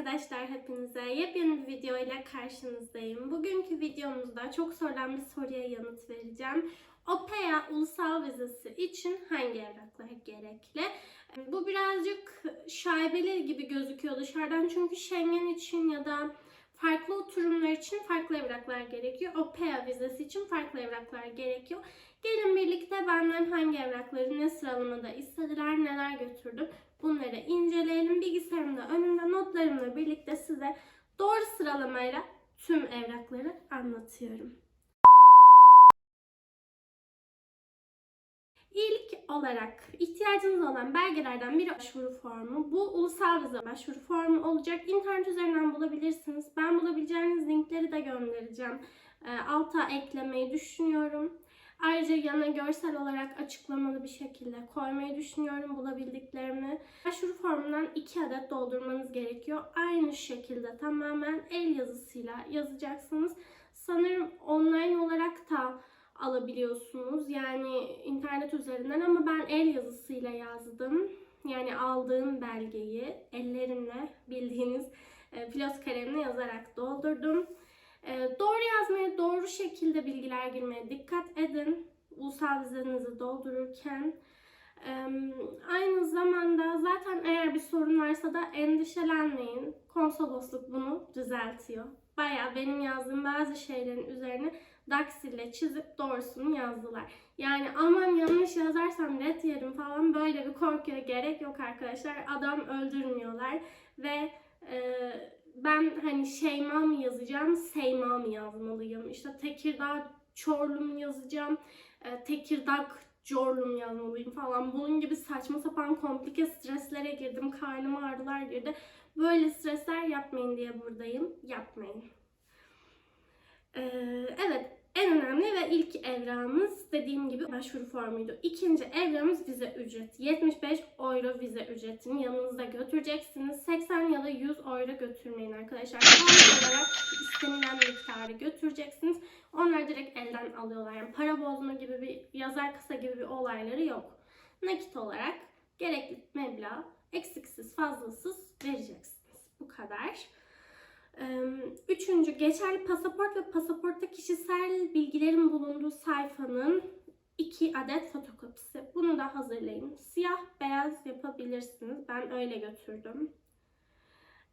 arkadaşlar hepinize. Yepyeni bir video ile karşınızdayım. Bugünkü videomuzda çok sorulan bir soruya yanıt vereceğim. OPEA ulusal vizesi için hangi evraklar gerekli? Bu birazcık şaibeli gibi gözüküyor dışarıdan çünkü Schengen için ya da farklı oturumlar için farklı evraklar gerekiyor. OPEA vizesi için farklı evraklar gerekiyor. Gelin birlikte benden hangi evrakları ne sıralamada istediler, neler götürdüm bunları inceleyelim. Bilgisayarımda önümde notlarımla birlikte size doğru sıralamayla tüm evrakları anlatıyorum. İlk olarak ihtiyacınız olan belgelerden biri başvuru formu. Bu ulusal vize başvuru formu olacak. İnternet üzerinden bulabilirsiniz. Ben bulabileceğiniz linkleri de göndereceğim. E, alta eklemeyi düşünüyorum. Ayrıca yana görsel olarak açıklamalı bir şekilde koymayı düşünüyorum bulabildiklerimi. Başvuru formundan 2 adet doldurmanız gerekiyor. Aynı şekilde tamamen el yazısıyla yazacaksınız. Sanırım online olarak da alabiliyorsunuz. Yani internet üzerinden ama ben el yazısıyla yazdım. Yani aldığım belgeyi ellerimle bildiğiniz e, kalemle yazarak doldurdum. E, doğru yazmaya, doğru şekilde bilgiler girmeye dikkat edin. Ulusal vizenizi doldururken. E, aynı zamanda zaten eğer bir sorun varsa da endişelenmeyin. Konsolosluk bunu düzeltiyor. Baya benim yazdığım bazı şeylerin üzerine daksille çizip doğrusunu yazdılar. Yani aman yanlış yazarsam red yerim falan böyle bir korkuya gerek yok arkadaşlar. Adam öldürmüyorlar ve e, ben hani Şeyma mı yazacağım, Seyma mı yazmalıyım? İşte Tekirdağ Çorlu mu yazacağım, e, Tekirdağ Corlu mu yazmalıyım falan. Bunun gibi saçma sapan komplike streslere girdim. Karnıma ağrılar girdi. Böyle stresler yapmayın diye buradayım. Yapmayın. Ee, evet en önemli ve ilk evrağımız dediğim gibi başvuru formuydu. İkinci evrağımız vize ücreti. 75 euro vize ücretini yanınızda götüreceksiniz. 80 ya da 100 euro götürmeyin arkadaşlar. Tam olarak istenilen miktarı götüreceksiniz. Onlar direkt elden alıyorlar. Yani para bozma gibi bir yazar kısa gibi bir olayları yok. Nakit olarak gerekli meblağ eksiksiz fazlasız vereceksiniz. Bu kadar. Üçüncü, geçerli pasaport ve pasaportta kişisel bilgilerin bulunduğu sayfanın iki adet fotokopisi. Bunu da hazırlayın. Siyah beyaz yapabilirsiniz. Ben öyle götürdüm.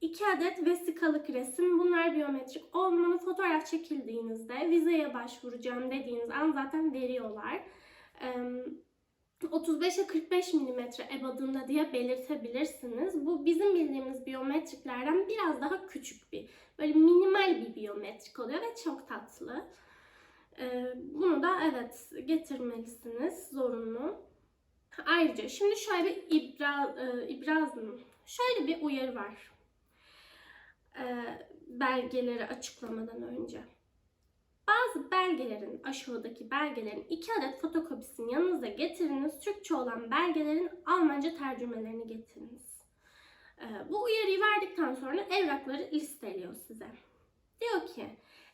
İki adet vesikalık resim. Bunlar biyometrik olmalı. Fotoğraf çekildiğinizde vizeye başvuracağım dediğiniz an zaten veriyorlar. 35'e 45 mm ebadında diye belirtebilirsiniz. Bu bizim bildiğimiz biyometriklerden biraz daha küçük bir, böyle minimal bir biyometrik oluyor ve çok tatlı. Ee, bunu da evet getirmelisiniz zorunlu. Ayrıca şimdi şöyle bir ibraz, e, ibraz mı? Şöyle bir uyarı var. Ee, belgeleri açıklamadan önce. Bazı belgelerin, aşağıdaki belgelerin iki adet fotokopisini yanınıza getiriniz. Türkçe olan belgelerin Almanca tercümelerini getiriniz. Ee, bu uyarıyı verdikten sonra evrakları listeliyor size. Diyor ki,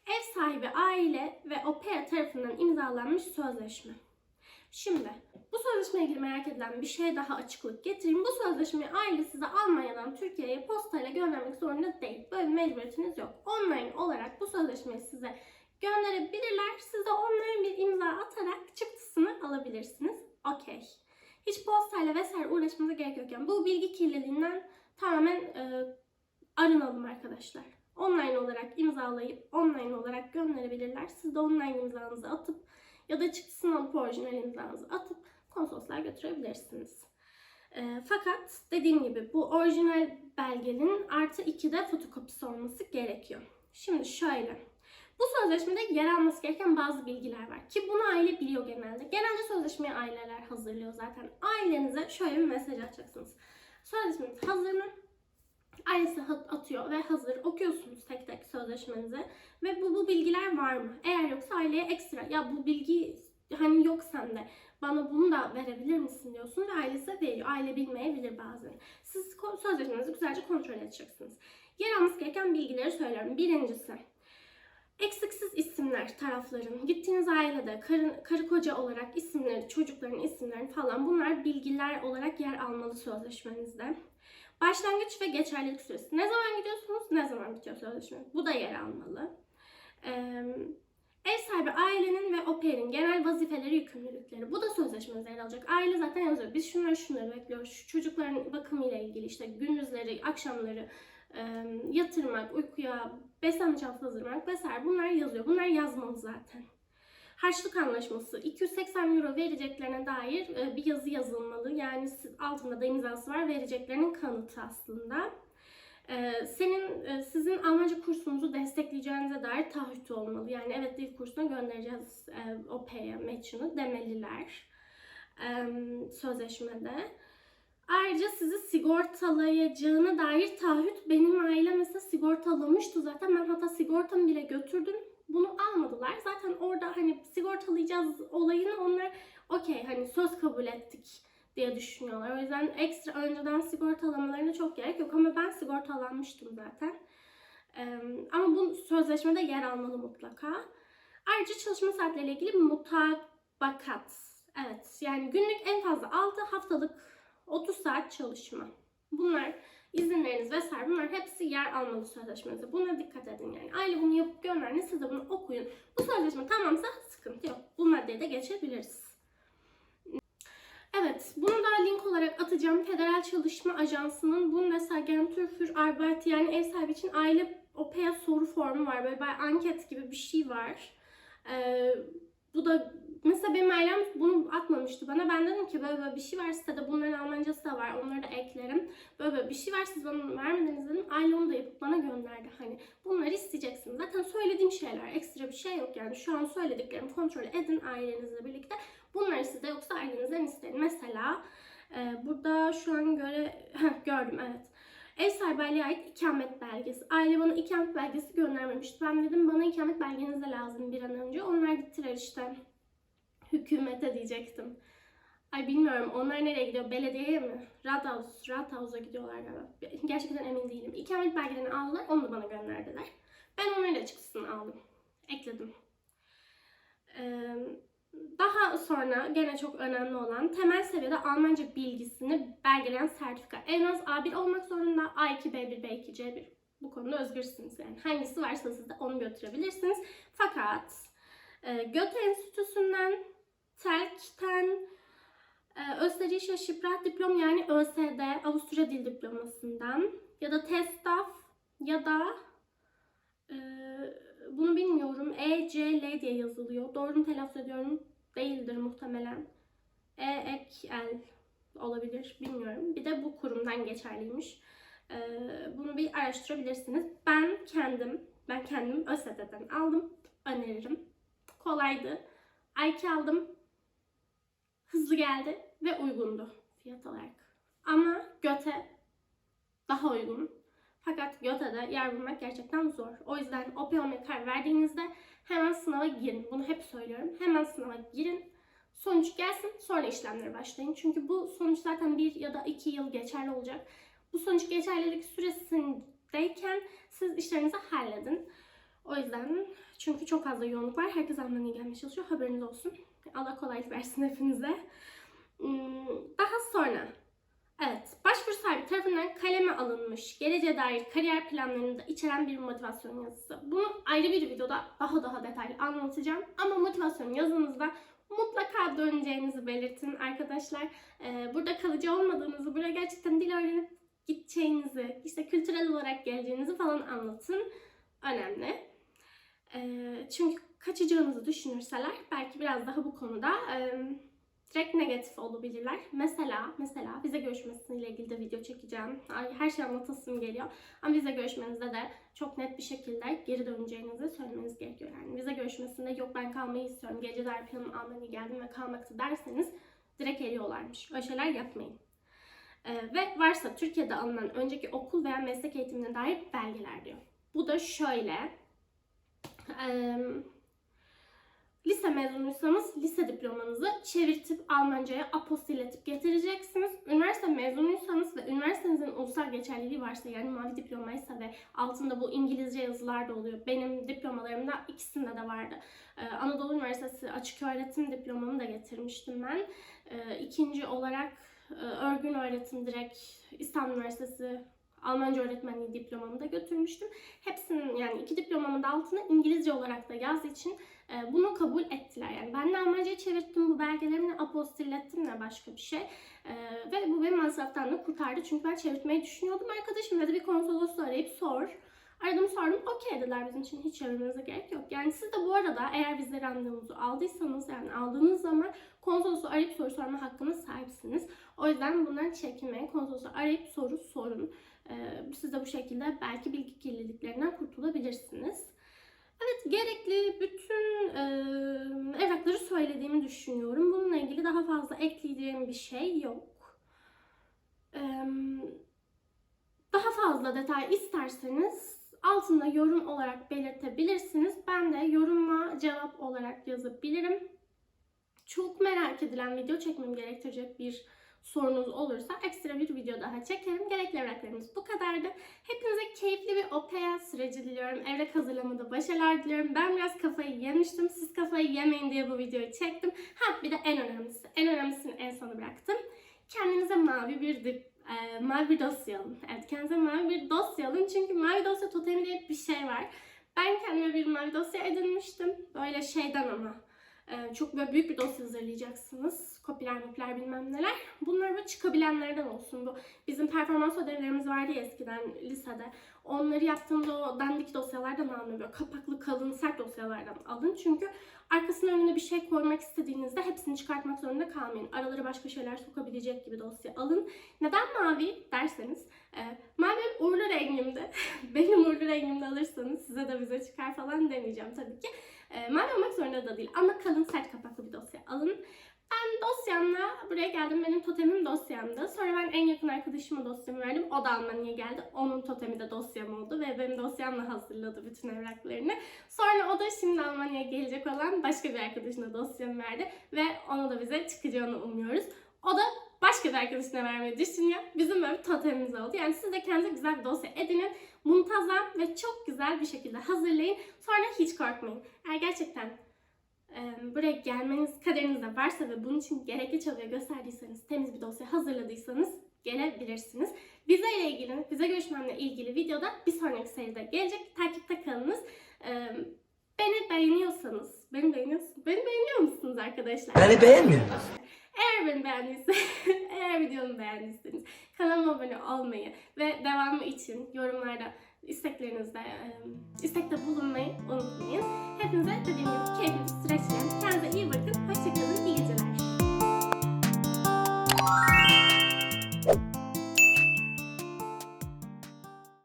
ev sahibi aile ve opera tarafından imzalanmış sözleşme. Şimdi bu sözleşmeye ilgili merak edilen bir şey daha açıklık getireyim. Bu sözleşmeyi aile size Almanya'dan Türkiye'ye postayla göndermek zorunda değil. Böyle mecburiyetiniz yok. Online olarak bu sözleşmeyi size gönderebilirler. Siz de onlara bir imza atarak çıktısını alabilirsiniz. Okey. Hiç postayla vesaire uğraşmanıza gerek yok. Yani bu bilgi kirliliğinden tamamen e, arınalım arkadaşlar. Online olarak imzalayıp online olarak gönderebilirler. Siz de online imzanızı atıp ya da çıktısını alıp orijinal imzanızı atıp konsolosluğa götürebilirsiniz. E, fakat dediğim gibi bu orijinal belgenin artı 2'de fotokopisi olması gerekiyor. Şimdi şöyle. Bu sözleşmede yer alması gereken bazı bilgiler var. Ki bunu aile biliyor genelde. Genelde sözleşmeyi aileler hazırlıyor zaten. Ailenize şöyle bir mesaj atacaksınız. Sözleşmeniz hazır mı? Ailesi atıyor ve hazır. Okuyorsunuz tek tek sözleşmenizi. Ve bu, bu bilgiler var mı? Eğer yoksa aileye ekstra ya bu bilgi hani yok sende bana bunu da verebilir misin diyorsun ve ailesi veriyor. Aile bilmeyebilir bazen. Siz sözleşmenizi güzelce kontrol edeceksiniz. Yer alması gereken bilgileri söylüyorum. Birincisi Eksiksiz isimler tarafların, gittiğiniz ailede karı, karı koca olarak isimleri, çocukların isimlerini falan bunlar bilgiler olarak yer almalı sözleşmenizde. Başlangıç ve geçerlilik süresi. Ne zaman gidiyorsunuz, ne zaman bitiyor sözleşme? Bu da yer almalı. Ee, ev sahibi ailenin ve au pair'in genel vazifeleri, yükümlülükleri. Bu da sözleşmede yer alacak. Aile zaten yazıyor. Biz şunları şunları bekliyoruz. Şu çocukların bakımıyla ilgili işte gündüzleri, akşamları yatırmak, uykuya, beslenme çantası hazırlamak vesaire bunlar yazıyor. Bunlar yazmalı zaten. Harçlık anlaşması 280 euro vereceklerine dair e, bir yazı yazılmalı. Yani altında da imzası var vereceklerinin kanıtı aslında. E, Senin e, sizin Almanca kursunuzu destekleyeceğinize dair taahhüt olmalı. Yani evet dil kursuna göndereceğiz e, OP'ye, match'ını demeliler sözleşmede. Ayrıca sizi sigortalayacağına dair taahhüt benim ailem mesela sigortalamıştı zaten. Ben hatta sigortamı bile götürdüm. Bunu almadılar. Zaten orada hani sigortalayacağız olayını onlar okey hani söz kabul ettik diye düşünüyorlar. O yüzden ekstra önceden sigortalamalarına çok gerek yok ama ben sigortalanmıştım zaten. Ee, ama bu sözleşmede yer almalı mutlaka. Ayrıca çalışma saatleriyle ilgili mutabakat. Evet yani günlük en fazla 6 haftalık 30 saat çalışma. Bunlar izinleriniz vesaire bunlar hepsi yer almalı sözleşmenizde. Buna dikkat edin yani. Aile bunu yapıp gönderdiğinde siz de bunu okuyun. Bu sözleşme tamamsa sıkıntı yok. Bu maddeyi de geçebiliriz. Evet, bunu da link olarak atacağım. Federal Çalışma Ajansı'nın Bundesagentur für Arbeit yani ev sahibi için aile OPEA soru formu var. Böyle bir anket gibi bir şey var. Ee, bu da mesela benim ailem bunu atmamıştı bana. Ben dedim ki böyle böyle bir şey var sitede bunların Almancası da var. Onları da eklerim. Böyle böyle bir şey var siz bana vermediniz dedim. Aile onu da yapıp bana gönderdi. Hani bunları isteyeceksiniz. Zaten söylediğim şeyler ekstra bir şey yok yani. Şu an söylediklerimi kontrol edin ailenizle birlikte. Bunları sizde yoksa ailenizden isteyin. Mesela e, burada şu an göre gördüm evet. Ev sahibi aileye ait ikamet belgesi. Aile bana ikamet belgesi göndermemişti. Ben dedim bana ikamet belgeniz de lazım bir an önce. Onlar gittiler işte hükümete diyecektim. Ay bilmiyorum onlar nereye gidiyor? Belediyeye mi? Rathaus, Rathaus'a gidiyorlar galiba. Gerçekten emin değilim. İkamet belgelerini aldılar, onu da bana gönderdiler. Ben onların da çıktısını aldım. Ekledim. Ee, daha sonra gene çok önemli olan temel seviyede Almanca bilgisini belgeleyen sertifika. En az A1 olmak zorunda. A2, B1, B2, C1. Bu konuda özgürsünüz yani. Hangisi varsa siz de onu götürebilirsiniz. Fakat e, Goethe Enstitüsü'nden, TELK'ten, e, Österreichische Sprach Diplom yani ÖSD, Avusturya Dil Diploması'ndan ya da TESTAF ya da e, bunu bilmiyorum. ECL diye yazılıyor. Doğru mu telaffuz ediyorum? Değildir muhtemelen. E EEKL olabilir. Bilmiyorum. Bir de bu kurumdan geçerliymiş. Ee, bunu bir araştırabilirsiniz. Ben kendim, ben kendim ÖSYM'den aldım. Öneririm. Kolaydı. IQ aldım. Hızlı geldi ve uygundu fiyat olarak. Ama Göte daha uygun. Fakat Göte'de yer bulmak gerçekten zor. O yüzden OPOM'e karar verdiğinizde hemen sınava girin. Bunu hep söylüyorum. Hemen sınava girin. Sonuç gelsin sonra işlemlere başlayın. Çünkü bu sonuç zaten bir ya da iki yıl geçerli olacak. Bu sonuç geçerlilik süresindeyken siz işlerinizi halledin. O yüzden çünkü çok fazla yoğunluk var. Herkes Almanya'ya gelmeye çalışıyor. Haberiniz olsun. Allah kolaylık versin hepinize. Hmm, Daha sonra Evet, başvuru sahibi tarafından kaleme alınmış, geleceğe dair kariyer planlarını da içeren bir motivasyon yazısı. Bunu ayrı bir videoda daha daha detaylı anlatacağım. Ama motivasyon yazınızda mutlaka döneceğinizi belirtin arkadaşlar. Ee, burada kalıcı olmadığınızı, buraya gerçekten dil öğrenip gideceğinizi, işte kültürel olarak geleceğinizi falan anlatın. Önemli. Ee, çünkü kaçacağınızı düşünürseler belki biraz daha bu konuda e, direkt negatif olabilirler. Mesela mesela vize görüşmesiyle ilgili de video çekeceğim. Ay, her şey anlatasım geliyor. Ama vize görüşmenizde de çok net bir şekilde geri döneceğinizi söylemeniz gerekiyor. Yani vize görüşmesinde yok ben kalmayı istiyorum. Gece der planım Almanya'ya geldim ve kalmaktı derseniz direkt eliyorlarmış. Öyle şeyler yapmayın. Ee, ve varsa Türkiye'de alınan önceki okul veya meslek eğitimine dair belgeler diyor. Bu da şöyle. Eee Lise mezunuysanız lise diplomanızı çevirtip Almanca'ya apostilletip getireceksiniz. Üniversite mezunuysanız ve üniversitenizin ulusal geçerliliği varsa yani mavi diplomaysa ve altında bu İngilizce yazılar da oluyor. Benim diplomalarımda ikisinde de vardı. Ee, Anadolu Üniversitesi açık öğretim diplomamı da getirmiştim ben. Ee, ikinci olarak e, örgün öğretim direkt İstanbul Üniversitesi Almanca öğretmenliği diplomamı da götürmüştüm. Hepsinin yani iki diplomamın da altına İngilizce olarak da yazdığı için bunu kabul ettiler. Yani ben de Almanca'ya çevirttim bu belgelerimi apostillettim ne başka bir şey. E, ve bu benim masraftan da kurtardı. Çünkü ben çevirtmeyi düşünüyordum. Arkadaşım dedi bir konsolosluğu arayıp sor. Aradım sordum okey dediler bizim için hiç çevirmenize gerek yok. Yani siz de bu arada eğer vize randevunuzu aldıysanız yani aldığınız zaman konsolosu arayıp soru sorma hakkına sahipsiniz. O yüzden bundan çekinmeyin. Konsolosu arayıp soru sorun. Ee, siz de bu şekilde belki bilgi kirliliklerinden kurtulabilirsiniz. Evet gerekli bütün e, evrakları söylediğimi düşünüyorum. Bununla ilgili daha fazla ekleyeceğim bir şey yok. Eee daha fazla detay isterseniz altında yorum olarak belirtebilirsiniz. Ben de yoruma cevap olarak yazabilirim. Çok merak edilen video çekmem gerektirecek bir sorunuz olursa ekstra bir video daha çekerim. Gerekli evraklarımız bu kadardı. Hepinize keyifli bir OPEA süreci diliyorum. Evrak hazırlamada başarılar diliyorum. Ben biraz kafayı yemiştim. Siz kafayı yemeyin diye bu videoyu çektim. Ha bir de en önemlisi. En önemlisini en sona bıraktım. Kendinize mavi bir dip e, mavi bir dosya alın. Evet kendinize mavi bir dosya alın. Çünkü mavi dosya totemi diye bir şey var. Ben kendime bir mavi dosya edinmiştim. Böyle şeyden ama. E, çok böyle büyük bir dosya hazırlayacaksınız. Kopyalar mopyalar bilmem neler. Bunlar böyle çıkabilenlerden olsun. Bu bizim performans ödevlerimiz vardı ya eskiden lisede. Onları yaptığımda o dandik dosyalardan almayın. Böyle kapaklı kalın sert dosyalardan alın. Çünkü arkasına önüne bir şey koymak istediğinizde hepsini çıkartmak zorunda kalmayın. Aralara başka şeyler sokabilecek gibi dosya alın. Neden mavi derseniz, e, mavi uğurlu rengimde. benim uğurlu rengimde alırsanız size de vize çıkar falan demeyeceğim tabii ki. E, mavi olmak zorunda da değil ama kalın sert kapaklı bir dosya alın. Ben dosyamla buraya geldim. Benim totemim dosyamdı. Sonra ben en yakın arkadaşıma dosyamı verdim. O da Almanya'ya geldi. Onun totemi de dosyam oldu ve benim dosyamla hazırladı bütün evraklarını. Sonra o da şimdi Almanya'ya gelecek olan başka bir arkadaşına dosyamı verdi ve ona da bize çıkacağını umuyoruz. O da başka bir arkadaşına vermeyi düşünüyor. Bizim böyle bir totemimiz oldu. Yani siz de kendinize güzel bir dosya edinin. Muntazam ve çok güzel bir şekilde hazırlayın. Sonra hiç korkmayın. Eğer gerçekten buraya gelmeniz kaderinizde varsa ve bunun için gerekli çabayı gösterdiyseniz, temiz bir dosya hazırladıysanız gelebilirsiniz. Vize ile ilgili, vize görüşmemle ilgili videoda bir sonraki seride gelecek. Takipte kalınız. Beni beğeniyorsanız, beni beğeniyorsunuz, beni beğeniyor musunuz arkadaşlar? Beni beğenmiyor musun? Eğer beni beğendiyse, eğer videomu beğendiyseniz kanalıma abone olmayı ve devamı için yorumlarda isteklerinizde, istekte bulunmayı unutmayın. Hepinize dediğim gibi keyifli bir süreç dilerim. Kendinize iyi bakın. Hoşçakalın. İyi geceler.